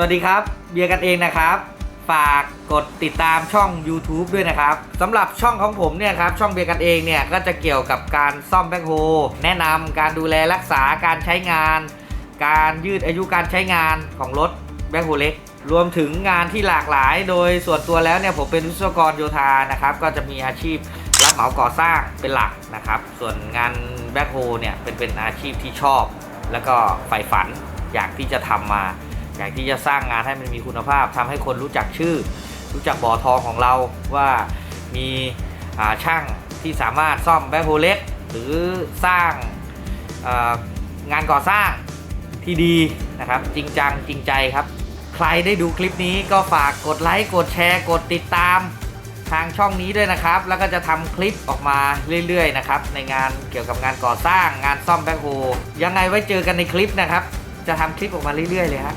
สวัสดีครับ เบียร์กันเองนะครับ ฝากกดติดตามช่อง YouTube ด้วยนะครับสำหรับช่องของผมเนี่ยครับช่องเบียร์กันเองเนี่ยก็จะเกี่ยวกับการซ่อมแบ็คโฮแนะนำการดูแลรักษาการใช้งาน การยืดอายุการใช้งานของรถแบ็คโฮเล็ก รวมถึงงานที่หลากหลาย โดยส่วนตัวแล้วเนี่ยผมเป็นวิศวกรโยธานะครับก็จะมีอาชีพรับเหมาก่อสร้างเป็นหลักนะครับ ส่วนงานแบ็คโฮเนี่ยเป็นเป็นอาชีพที่ชอบ แล้วก็ใฝ่ฝันอยากที่จะทำมา อยากที่จะสร้างงานให้มันมีคุณภาพทำให้คนรู้จักชื่อ รู้จักบ่อทองของเราว่ามีาช่างที่สามารถซ่อมแบ็คโฮเล็กหรือสร้างงานก่อสร้างที่ดีนะครับ จริงจังจริงใจครับ ใครได้ดูคลิปนี้ก็ฝากกดไลค์กดแชร์ กดติดตามทางช่องนี้ด้วยนะครับ แล้วก็จะทำคลิปออกมาเรื่อย ๆ นะครับ ในงานเกี่ยวกับงานก่อสร้างงานซ่อมแบ็คโฮยังไงไว้เจอกันในคลิปนะครับ จะทำคลิปออกมาเรื่อย ๆ เลยครับ